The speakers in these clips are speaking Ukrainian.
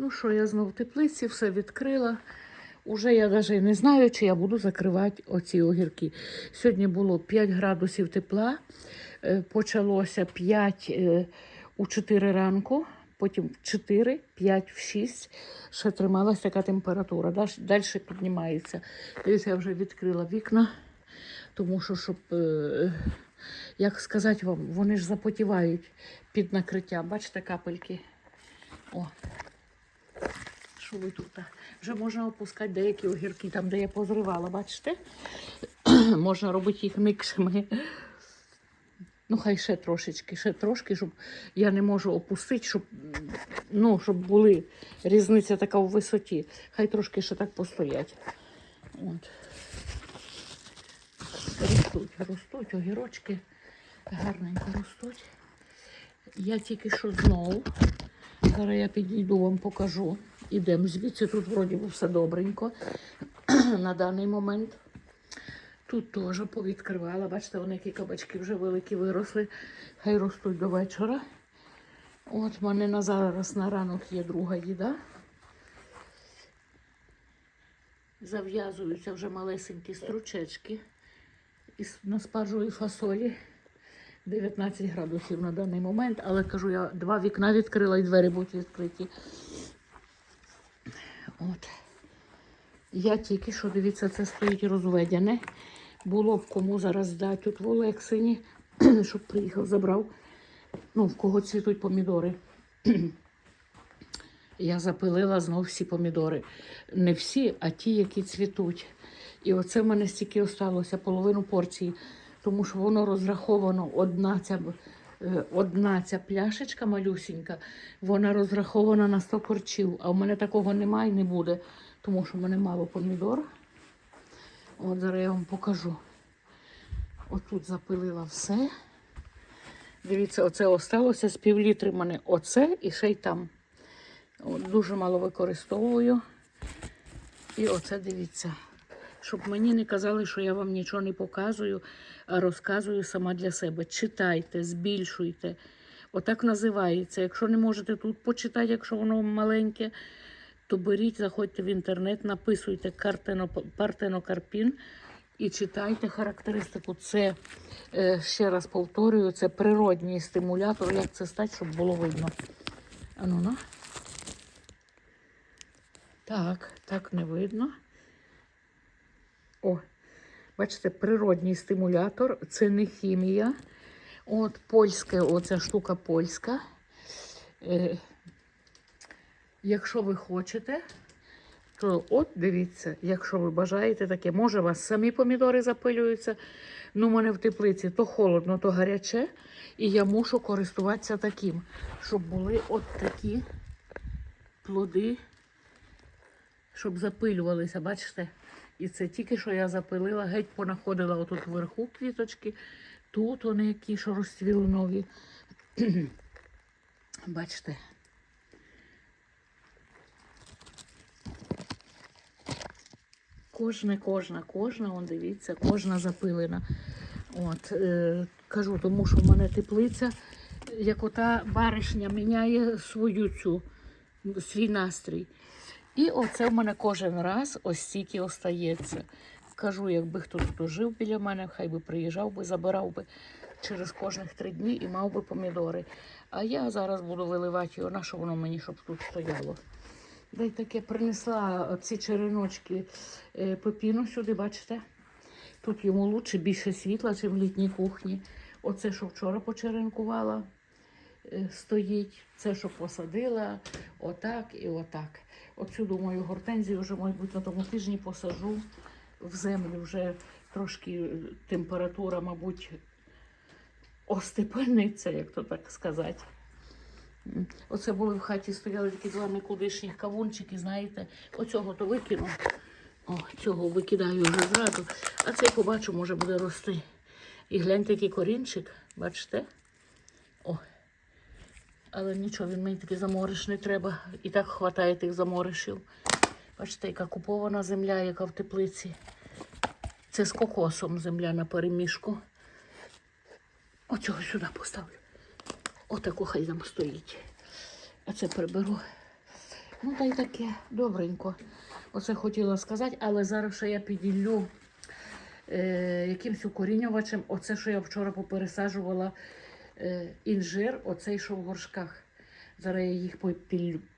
Ну що, я знов в теплиці, все відкрила. Уже я навіть не знаю, чи я буду закривати оці огірки. Сьогодні було 5 градусів тепла, е, почалося 5 е, у 4 ранку, потім в 4, 5 в 6. Ще трималася така температура. Далі піднімається. Я вже відкрила вікна, тому що, щоб, е, як сказати вам, вони ж запотівають під накриттям. Бачите, капельки. О, що тут? Вже можна опускати деякі огірки, там, де я позривала, бачите? можна робити їх микшими. Ну, хай ще трошечки, ще трошки, щоб я не можу опустити, щоб, ну, щоб були різниця така в висоті. Хай трошки ще так постоять. От. Ростуть, ростуть, огірочки гарненько ростуть. Я тільки що знову. Зараз я підійду вам покажу. Ідемо звідси, тут вроді все добренько на даний момент. Тут теж повідкривала. Бачите, вони які кабачки вже великі виросли. Хай ростуть до вечора. От в мене на зараз на ранок є друга їда. Зав'язуються вже малесенькі стручечки на спаржовій фасолі. 19 градусів на даний момент, але кажу, я два вікна відкрила і двері будуть відкриті. От. Я тільки що, дивіться, це стоїть розведене. Було б кому зараз дати тут в Олексині, щоб приїхав, забрав. Ну, в кого цвітуть помідори. Я запилила знов всі помідори. Не всі, а ті, які цвітуть. І оце в мене стільки осталося, половину порції, тому що воно розраховано одна ця, одна ця пляшечка малюсінька, вона розрахована на 100 корчів, а в мене такого немає і не буде, тому що в мене мало помідор. От зараз я вам покажу. Отут запилила все. Дивіться, оце осталося з півлітри мене оце і ще й там. От, дуже мало використовую. І оце дивіться. Щоб мені не казали, що я вам нічого не показую, а розказую сама для себе. Читайте, збільшуйте. Отак називається. Якщо не можете тут почитати, якщо воно маленьке, то беріть, заходьте в інтернет, написуйте партенокарпін і читайте характеристику. Це, е, ще раз повторюю, це природній стимулятор. Як це стати, щоб було видно. Ану, на. Так, так не видно. О, бачите, природній стимулятор, це не хімія. От польська, оця штука польська. Е, якщо ви хочете, то от дивіться, якщо ви бажаєте таке, може у вас самі помідори запилюються. Ну, у мене в теплиці то холодно, то гаряче. І я мушу користуватися таким, щоб були от такі плоди, щоб запилювалися, бачите? І це тільки що я запилила, геть понаходила отут вверху квіточки. Тут вони які, що розцвіли нові. Бачите. Кожне, кожна, кожна, он дивіться, кожна запилена. От, е, кажу, тому що в мене теплиця, як ота баришня міняє свою цю, свій настрій. І оце в мене кожен раз ось стільки остається. Кажу, якби хто тут жив біля мене, хай би приїжджав би, забирав би через кожних три дні і мав би помідори. А я зараз буду виливати його, на що воно мені, щоб тут стояло. Дай таке принесла ці череночки е, пепіну сюди, бачите? Тут йому лучше більше світла, ніж в літній кухні. Оце, що вчора почеренкувала, стоїть. Це, що посадила, отак і отак. Оцю, думаю, гортензію вже, мабуть, на тому тижні посажу в землю. Вже трошки е, температура, мабуть, остепениться, як то так сказати. Оце були в хаті, стояли такі два никудишніх кавунчики, знаєте, оцього то викину. О, цього викидаю вже зразу. А цей побачу, може буде рости. І гляньте, який корінчик, бачите? О. Але нічого, він мені такий замориш не треба. І так хватає тих заморишів. Бачите, яка купована земля, яка в теплиці. Це з кокосом земля на перемішку. Оцього сюди поставлю. Отаку хай там стоїть. А це приберу. Ну, та й таке, добренько. Оце хотіла сказати, але зараз ще я піділлю е, якимсь укорінювачем. Оце, що я вчора попересаджувала інжир, оцей, що в горшках. Зараз їх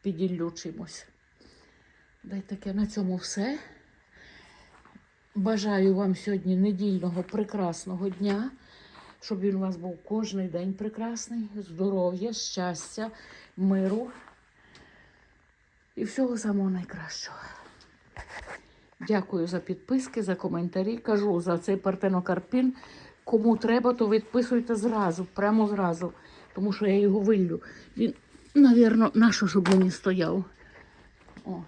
піділлю чимось. Дай таке на цьому все. Бажаю вам сьогодні недільного прекрасного дня, щоб він у вас був кожен день прекрасний, здоров'я, щастя, миру і всього самого найкращого. Дякую за підписки, за коментарі. Кажу за цей партенокарпін. Кому треба, то відписуйте зразу, прямо зразу, тому що я його виллю. Він, навірно, нащо, щоб мені стояв. О.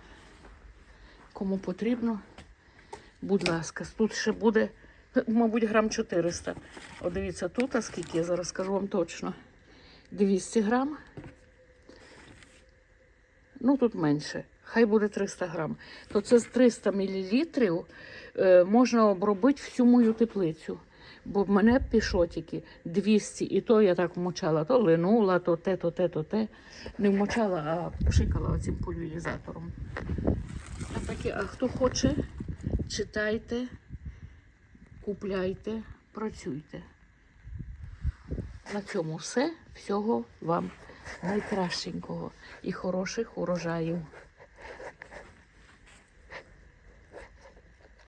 Кому потрібно, будь ласка, тут ще буде, мабуть, грам 400. О, дивіться, тут, а скільки я зараз скажу вам точно. 200 грам. Ну, тут менше. Хай буде 300 грам. То це з 300 мл е, можна обробити всю мою теплицю. Бо в мене пішло тільки 200, і то я так вмочала, то линула, то те, то те, то те. Не вмочала, а пшикала оцим пульверізатором. А, таке, а хто хоче, читайте, купляйте, працюйте. На цьому все. Всього вам найкращенького і хороших урожаїв.